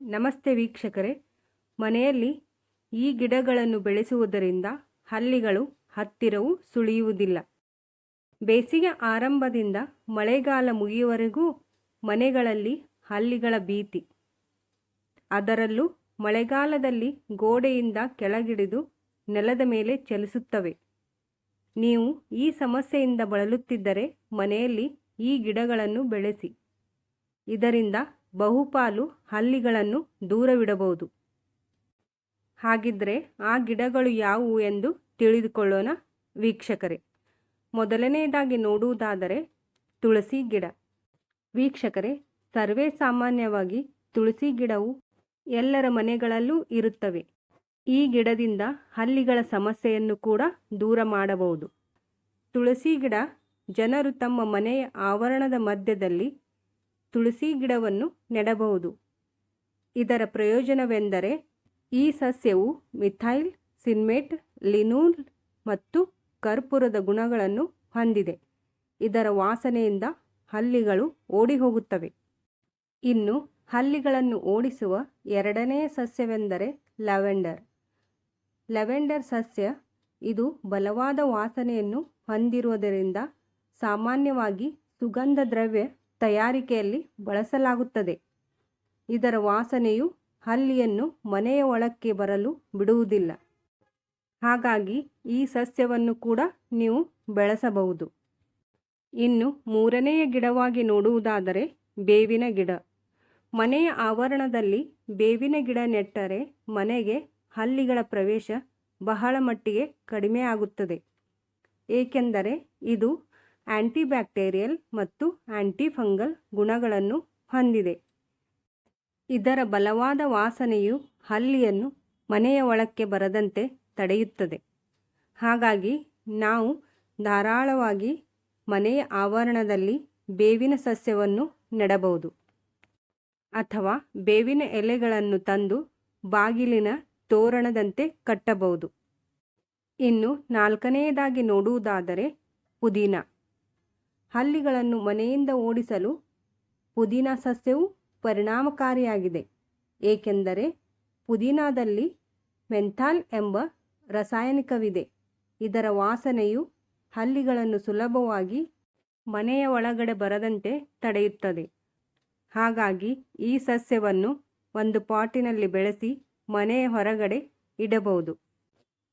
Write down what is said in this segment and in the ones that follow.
ನಮಸ್ತೆ ವೀಕ್ಷಕರೇ. ಮನೆಯಲ್ಲಿ ಈ ಗಿಡಗಳನ್ನು ಬೆಳೆಸುವುದರಿಂದ ಹಲ್ಲಿಗಳು ಹತ್ತಿರವೂ ಸುಳಿಯುವುದಿಲ್ಲ. ಬೇಸಿಗೆ ಆರಂಭದಿಂದ ಮಳೆಗಾಲ ಮುಗಿಯುವವರೆಗೂ ಮನೆಗಳಲ್ಲಿ ಹಲ್ಲಿಗಳ ಭೀತಿ. ಅದರಲ್ಲೂ ಮಳೆಗಾಲದಲ್ಲಿ ಗೋಡೆಯಿಂದ ಕೆಳಗಿಡಿದು ನೆಲದ ಮೇಲೆ ಚಲಿಸುತ್ತವೆ. ನೀವು ಈ ಸಮಸ್ಯೆಯಿಂದ ಬಳಲುತ್ತಿದ್ದರೆ ಮನೆಯಲ್ಲಿ ಈ ಗಿಡಗಳನ್ನು ಬೆಳೆಸಿ. ಇದರಿಂದ ಬಹುಪಾಲು ಹಲ್ಲಿಗಳನ್ನು ದೂರವಿಡಬಹುದು. ಹಾಗಿದ್ರೆ ಆ ಗಿಡಗಳು ಯಾವುವು ಎಂದು ತಿಳಿದುಕೊಳ್ಳೋಣ ವೀಕ್ಷಕರೇ. ಮೊದಲನೆಯದಾಗಿ ನೋಡುವುದಾದರೆ ತುಳಸಿ ಗಿಡ. ವೀಕ್ಷಕರೇ, ಸರ್ವೇ ಸಾಮಾನ್ಯವಾಗಿ ತುಳಸಿ ಗಿಡವು ಎಲ್ಲರ ಮನೆಗಳಲ್ಲೂ ಇರುತ್ತವೆ. ಈ ಗಿಡದಿಂದ ಹಲ್ಲಿಗಳ ಸಮಸ್ಯೆಯನ್ನು ಕೂಡ ದೂರ ಮಾಡಬಹುದು. ತುಳಸಿ ಗಿಡ ಜನರು ತಮ್ಮ ಮನೆಯ ಆವರಣದ ಮಧ್ಯದಲ್ಲಿ ತುಳಸಿ ಗಿಡವನ್ನು ನೆಡಬಹುದು. ಇದರ ಪ್ರಯೋಜನವೆಂದರೆ ಈ ಸಸ್ಯವು ಮಿಥೈಲ್, ಸಿನ್ಮೇಟ್, ಲಿನೂಲ್ ಮತ್ತು ಕರ್ಪೂರದ ಗುಣಗಳನ್ನು ಹೊಂದಿದೆ. ಇದರ ವಾಸನೆಯಿಂದ ಹಲ್ಲಿಗಳು ಓಡಿ ಹೋಗುತ್ತವೆ ಇನ್ನು ಹಲ್ಲಿಗಳನ್ನು ಓಡಿಸುವ ಎರಡನೇ ಸಸ್ಯವೆಂದರೆ ಲ್ಯಾವೆಂಡರ್. ಲ್ಯಾವೆಂಡರ್ ಸಸ್ಯ ಇದು ಬಲವಾದ ವಾಸನೆಯನ್ನು ಹೊಂದಿರುವುದರಿಂದ ಸಾಮಾನ್ಯವಾಗಿ ಸುಗಂಧ ದ್ರವ್ಯ ತಯಾರಿಕೆಯಲ್ಲಿ ಬಳಸಲಾಗುತ್ತದೆ. ಇದರ ವಾಸನೆಯು ಹಲ್ಲಿಯನ್ನು ಮನೆಯ ಒಳಕ್ಕೆ ಬರಲು ಬಿಡುವುದಿಲ್ಲ. ಹಾಗಾಗಿ ಈ ಸಸ್ಯವನ್ನು ಕೂಡ ನೀವು ಬೆಳೆಸಬಹುದು. ಇನ್ನು ಮೂರನೆಯ ಗಿಡವಾಗಿ ನೋಡುವುದಾದರೆ ಬೇವಿನ ಗಿಡ. ಮನೆಯ ಆವರಣದಲ್ಲಿ ಬೇವಿನ ಗಿಡ ನೆಟ್ಟರೆ ಮನೆಗೆ ಹಲ್ಲಿಗಳ ಪ್ರವೇಶ ಬಹಳ ಮಟ್ಟಿಗೆ ಕಡಿಮೆ ಆಗುತ್ತದೆ ಏಕೆಂದರೆ ಇದು ಆಂಟಿಬ್ಯಾಕ್ಟೀರಿಯಲ್ ಮತ್ತು ಆಂಟಿಫಂಗಲ್ ಗುಣಗಳನ್ನು ಹೊಂದಿದೆ. ಇದರ ಬಲವಾದ ವಾಸನೆಯು ಹಲ್ಲಿಯನ್ನು ಮನೆಯ ಒಳಕ್ಕೆ ಬರದಂತೆ ತಡೆಯುತ್ತದೆ. ಹಾಗಾಗಿ ನಾವು ಧಾರಾಳವಾಗಿ ಮನೆಯ ಆವರಣದಲ್ಲಿ ಬೇವಿನ ಸಸ್ಯವನ್ನು ನೆಡಬಹುದು ಅಥವಾ ಬೇವಿನ ಎಲೆಗಳನ್ನು ತಂದು ಬಾಗಿಲಿನ ತೋರಣದಂತೆ ಕಟ್ಟಬಹುದು. ಇನ್ನು ನಾಲ್ಕನೆಯದಾಗಿ ನೋಡುವುದಾದರೆ ಪುದೀನ. ಹಲ್ಲಿಗಳನ್ನು ಮನೆಯಿಂದ ಓಡಿಸಲು ಪುದೀನ ಸಸ್ಯವು ಪರಿಣಾಮಕಾರಿಯಾಗಿದೆ. ಏಕೆಂದರೆ ಪುದೀನಾದಲ್ಲಿ ಮೆಂಥಾಲ್ ಎಂಬ ರಾಸಾಯನಿಕವಿದೆ. ಇದರ ವಾಸನೆಯು ಹಲ್ಲಿಗಳನ್ನು ಸುಲಭವಾಗಿ ಮನೆಯ ಒಳಗಡೆ ಬರದಂತೆ ತಡೆಯುತ್ತದೆ. ಹಾಗಾಗಿ ಈ ಸಸ್ಯವನ್ನು ಒಂದು ಪಾಟಿನಲ್ಲಿ ಬೆಳೆಸಿ ಮನೆಯ ಹೊರಗಡೆ ಇಡಬಹುದು.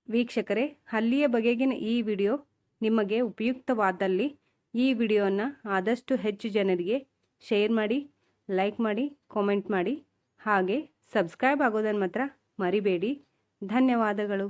ವೀಕ್ಷಕರೇ, ಹಲ್ಲಿಯ ಬಗೆಗಿನ ಈ ವಿಡಿಯೋ ನಿಮಗೆ ಉಪಯುಕ್ತವಾದಲ್ಲಿ ಈ ವಿಡಿಯೋನ ಆದಷ್ಟು ಹೆಚ್ಚು ಜನರಿಗೆ ಶೇರ್ ಮಾಡಿ, ಲೈಕ್ ಮಾಡಿ, ಕಾಮೆಂಟ್ ಮಾಡಿ, ಹಾಗೆ ಸಬ್ಸ್ಕ್ರೈಬ್ ಆಗೋದನ್ನು ಮಾತ್ರ ಮರಿಬೇಡಿ. ಧನ್ಯವಾದಗಳು.